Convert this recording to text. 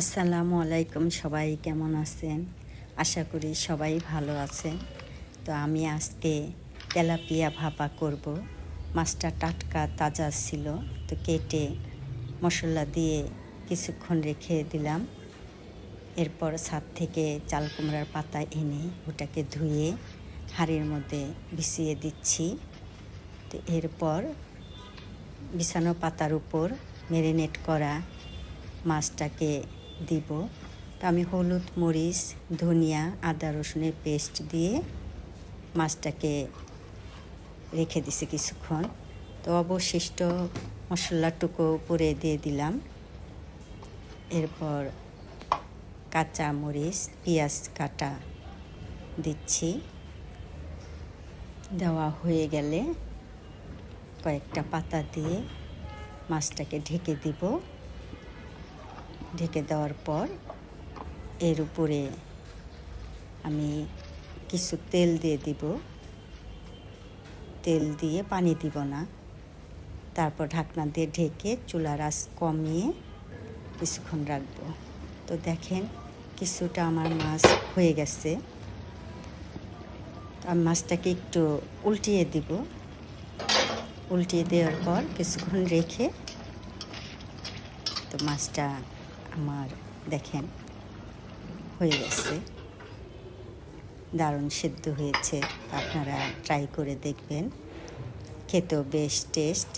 আসসালামু আলাইকুম সবাই, কেমন আছেন? আশা করি সবাই ভালো আছেন। তো আমি আজকে তেলাপিয়া ভাপা করব। মাছটা টাটকা, তাজা ছিল, তো কেটে মশলা দিয়ে কিছুক্ষণ রেখে দিলাম। এরপর ছাদ থেকে চাল কুমড়ার পাতা এনে ওটাকে ধুয়ে হাড়ির মধ্যে বিছিয়ে দিচ্ছি। তো এরপর বিছানো পাতার উপর ম্যারিনেট করা মাছটাকে দিব। তো আমি হলুদ, মরিচ, ধনিয়া, আদা, রসুনের পেস্ট দিয়ে মাছটাকে রেখে দিছি কিছুক্ষণ। তো অবশিষ্ট মশলাটুকু উপরে দিয়ে দিলাম। এরপর কাঁচা মরিচ, পেঁয়াজ কাটা দিচ্ছি। দেওয়া হয়ে গেলে কয়েকটা পাতা দিয়ে মাছটাকে ঢেকে দিব। ঢেকে দেওয়ার পর এর উপরে আমি কিছু তেল দিয়ে দিব। তেল দিয়ে পানি দিব না। তারপর ঢাকনা দিয়ে ঢেকে চুলার আঁচ কমিয়ে কিছুক্ষণ রাখব। তো দেখেন কিছুটা আমার মাছ হয়ে গেছে। আমি মাছটাকে একটু উল্টিয়ে দিব। উল্টিয়ে দেওয়ার পর কিছুক্ষণ রেখে তো মাছটা আমার দেখেন হয়ে গেছে। দারুণ সিদ্ধ হয়েছে। আপনারা ট্রাই করে দেখবেন। খেতেও বেশ টেস্ট